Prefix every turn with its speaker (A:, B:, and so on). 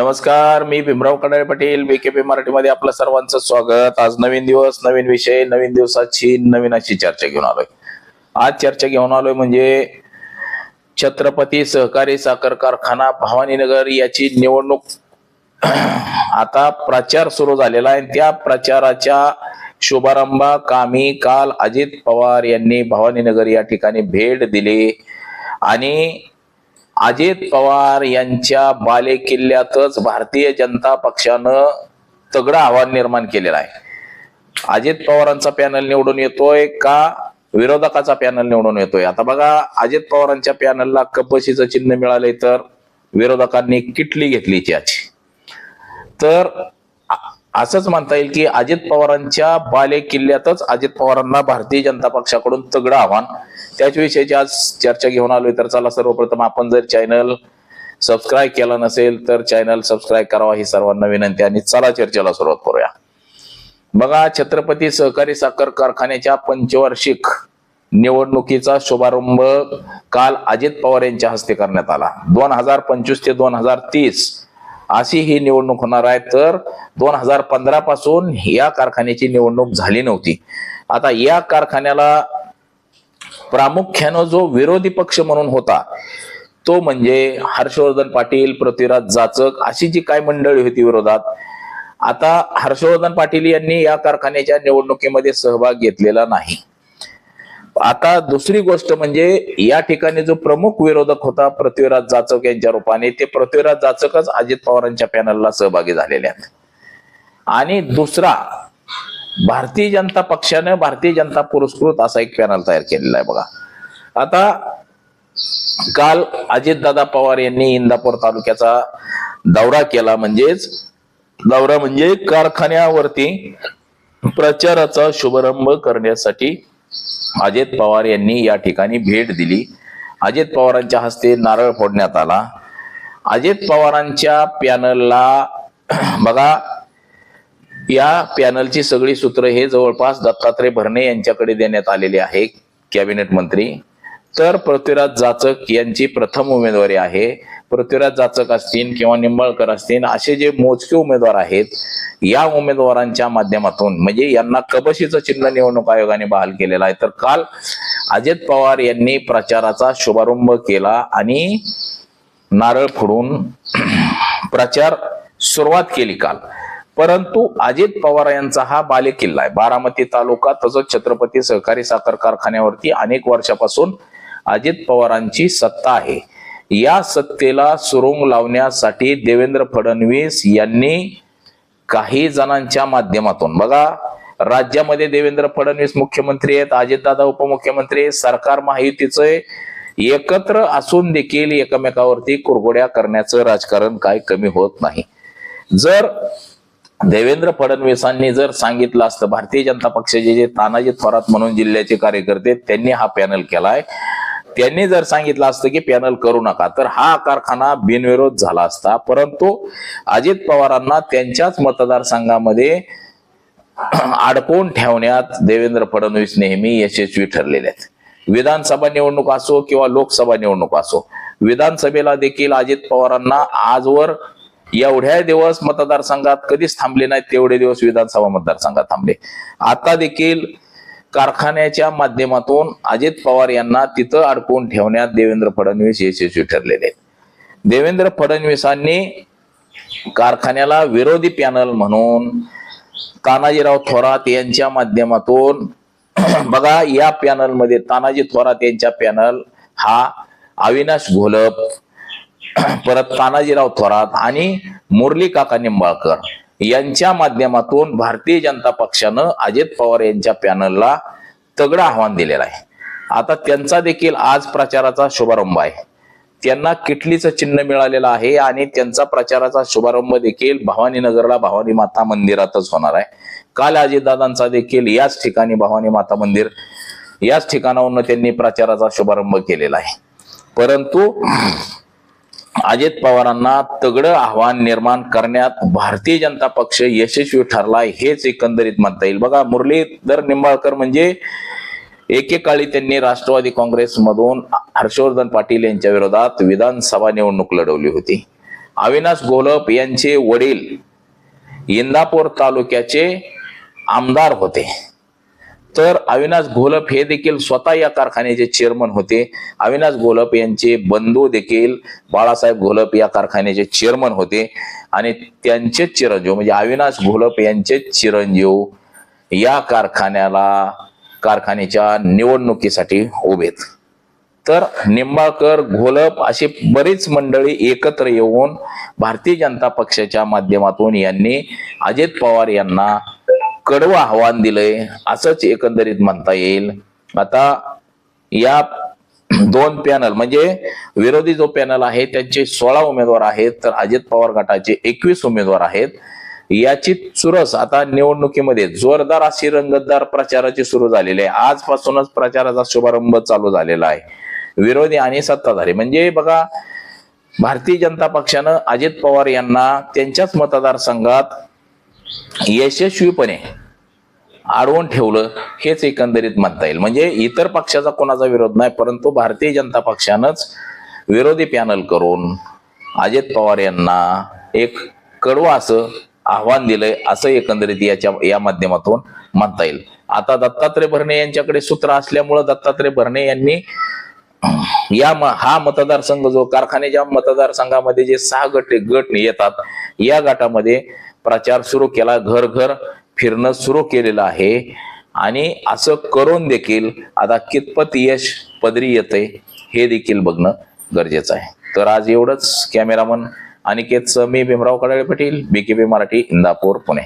A: नमस्कार मी भीमराव कडाळे पाटील बीकेपी मराठीमध्ये आपलं सर्वांचं स्वागत. आज नवीन दिवस नवीन विषय नवीन दिवसाची नवीन अशी चर्चा घेऊन आलोय. आज चर्चा घेऊन आलोय म्हणजे छत्रपती सहकारी साखर कारखाना भवानीनगर याची निवडणूक आता प्रचार सुरू झालेला आहे. त्या प्रचाराच्या शुभारंभा कामी काल अजित पवार यांनी भवानीनगर या ठिकाणी भेट दिली. आणि अजित पवार यांच्या बालेकिल्ल्यातच भारतीय जनता पक्षानं तगडं आव्हान निर्माण केलेलं आहे. अजित पवारांचा पॅनल निवडून येतोय का विरोधकाचा पॅनल निवडून येतोय? आता बघा अजित पवारांच्या पॅनलला कपशीचं चिन्ह मिळालंय तर विरोधकांनी किटली घेतली त्याची. तर असंच म्हणता येईल की अजित पवारांच्या बाले किल्ल्यातच अजित पवारांना भारतीय जनता पक्षाकडून तगडं आव्हान. त्याच विषयाची आज चर्चा घेऊन आलोय. तर चला सर्वप्रथम आपण जर चॅनल सबस्क्राईब केला नसेल तर चॅनल सबस्क्राईब करावा ही सर्वांना विनंती. आणि चला चर्चेला सुरुवात करूया. बघा छत्रपती सहकारी साखर कारखान्याच्या पंचवार्षिक निवडणुकीचा शुभारंभ काल अजित पवार यांच्या हस्ते करण्यात आला. दोन हजार पंचवीस ते दोन हजार तीस अशी ही निवडणूक होणार आहे. तर दोन हजार पंधरा पासून या कारखान्याची निवडणूक झाली नव्हती. आता या कारखान्याला प्रामुख्यानं जो विरोधी पक्ष म्हणून होता तो म्हणजे हर्षवर्धन पाटील पृथ्वीराज जाचक अशी जी काय मंडळी होती विरोधात आता हर्षवर्धन पाटील यांनी या कारखान्याच्या निवडणुकीमध्ये सहभाग घेतलेला नाही. आता दुसरी गोष्ट म्हणजे या ठिकाणी जो प्रमुख विरोधक होता पृथ्वीराज जाचक यांच्या रूपाने ते पृथ्वीराज जाचकच अजित पवारांच्या पॅनलला सहभागी झालेले आहेत. आणि दुसरा भारतीय जनता पक्षाने भारतीय जनता पुरस्कृत असा एक पॅनल तयार केलेला आहे बघा. आता काल अजितदादा पवार यांनी इंदापूर तालुक्याचा दौरा केला म्हणजेच दौरा म्हणजे कारखान्यावरती प्रचाराचा शुभारंभ करण्यासाठी अजित पवार यांनी या ठिकाणी भेट दिली. अजित पवारांच्या हस्ते नारळ फोडण्यात आला. अजित पवारांच्या पॅनलला बघा या पॅनलची सगळी सूत्र हे जवळपास दत्तात्रय भरणे यांच्याकडे देण्यात आलेले आहे कॅबिनेट मंत्री. तर पृथ्वीराज जाचक यांची प्रथम उमेदवारी आहे. पृथ्वीराज जाचक असतील किंवा निंबाळकर असतील असे जे मोजके उमेदवार आहेत या उमेदवारांच्या माध्यमातून म्हणजे यांना कबशीचं चिन्ह निवडणूक आयोगाने बहाल केलेलं आहे. तर काल अजित पवार यांनी प्रचाराचा शुभारंभ केला आणि नारळ फोडून प्रचार सुरुवात केली काल. परंतु अजित पवार यांचा हा बालेकिल्ला आहे. बारामती तालुका तसंच छत्रपती सहकारी साखर कारखान्यावरती अनेक वर्षापासून अजित पवारांची सत्ता आहे. या सत्तेला सुरुंग लावण्यासाठी देवेंद्र फडणवीस यांनी काही जणांच्या माध्यमातून बघा राज्यामध्ये देवेंद्र फडणवीस मुख्यमंत्री आहेत अजितदादा उपमुख्यमंत्री सरकार महायुतीचे एकत्र असून देखील एकमेकावरती कुरघोड्या करण्याचं राजकारण काय कमी होत नाही. जर देवेंद्र फडणवीसांनी जर सांगितलं असतं भारतीय जनता पक्षाचे जे तानाजी थोरात म्हणून जिल्ह्याचे कार्यकर्ते त्यांनी हा पॅनल केलाय. त्यांनी जर सांगितलं असतं की पॅनल करू नका तर हा कारखाना बिनविरोध झाला असता. परंतु अजित पवारांना त्यांच्याच मतदारसंघामध्ये अडकवून ठेवण्यात देवेंद्र फडणवीस नेहमी यशस्वी ठरलेले आहेत. विधानसभा निवडणूक असो किंवा लोकसभा निवडणूक असो विधानसभेला देखील अजित पवारांना आजवर एवढ्या दिवस मतदारसंघात कधीच थांबले नाहीत तेवढे दिवस विधानसभा मतदारसंघात थांबले. आता देखील कारखान्याच्या माध्यमातून अजित पवार यांना तिथं अडकवून ठेवण्यात देवेंद्र फडणवीस यशस्वी ठरलेले देवेंद्र फडणवीसांनी कारखान्याला विरोधी पॅनल म्हणून तानाजीराव थोरात यांच्या माध्यमातून बघा या पॅनलमध्ये तानाजी थोरात यांच्या पॅनल हा अविनाश घोलप परत तानाजीराव थोरात आणि मुरली काका निंबाळकर. यांच्या माध्यमातून भारतीय जनता पक्षानं अजित पवार यांच्या पॅनलला तगडं आव्हान दिलेलं आहे. आता त्यांचा देखील आज प्रचाराचा शुभारंभ आहे. त्यांना किटलीचं चिन्ह मिळालेलं आहे आणि त्यांचा प्रचाराचा शुभारंभ देखील भवानीनगरला भवानी माता मंदिरातच होणार आहे. काल अजितदादांचा देखील याच ठिकाणी भवानी माता मंदिर याच ठिकाणाहून त्यांनी प्रचाराचा शुभारंभ केलेला आहे. परंतु अजित पवारांना तगडं आव्हान निर्माण करण्यात भारतीय जनता पक्ष यशस्वी ठरलाय हेच एकंदरीत म्हणता येईल. बघा मुरलीधर निंबाळकर म्हणजे एकेकाळी त्यांनी राष्ट्रवादी काँग्रेसमधून हर्षवर्धन पाटील यांच्या विरोधात विधानसभा निवडणूक लढवली होती. अविनाश घोलप यांचे वडील इंदापूर तालुक्याचे आमदार होते. तर अविनाश घोलप हे देखील स्वतः या कारखान्याचे चेअरमन होते. अविनाश घोलप यांचे बंधू देखील बाळासाहेब घोलप या कारखान्याचे चेअरमन होते. आणि त्यांचे चिरंजीव म्हणजे अविनाश घोलप यांचे चिरंजीव या कारखान्याला कारखान्याच्या निवडणुकीसाठी उभेत. तर निंबाळकर घोलप अशी बरीच मंडळी एकत्र येऊन भारतीय जनता पक्षाच्या माध्यमातून यांनी अजित पवार यांना कडवं आव्हान दिलंय असंच एकंदरीत म्हणता येईल. आता या दोन पॅनल म्हणजे विरोधी जो पॅनल आहे त्यांचे सोळा उमेदवार आहेत तर अजित पवार गटाचे एकवीस उमेदवार आहेत. याची चुरस आता निवडणुकीमध्ये जोरदार अशी रंगतदार प्रचाराची सुरू झालेली आहे. आजपासूनच प्रचाराचा शुभारंभ चालू झालेला आहे. विरोधी आणि सत्ताधारी म्हणजे बघा भारतीय जनता पक्षानं अजित पवार यांना त्यांच्याच मतदारसंघात यशस्वीपणे अडवून ठेवलं हेच एकंदरीत म्हणता येईल. म्हणजे इतर पक्षाचा कोणाचा विरोध नाही परंतु भारतीय जनता पक्षानंच विरोधी पॅनल करून अजित पवार यांना एक कडवं असं आव्हान दिलंय असं एकंदरीत याच्या या माध्यमातून म्हणता येईल. आता दत्तात्रय भरणे यांच्याकडे सूत्र असल्यामुळं दत्तात्रय भरणे यांनी या म- हा मतदारसंघ जो कारखान्याच्या मतदारसंघामध्ये जे सहा गट गट येतात या गटामध्ये प्रचार सुरू केला घर घर फिरणं सुरू केलेलं आहे. आणि असं करून देखील आता कितपत यश पदरी येते हे देखील बघणं गरजेचं आहे. तर आज एवढंच कॅमेरामन अनिकेत मी भीमराव कडाळे पाटील बीकेबी मराठी इंदापूर पुणे.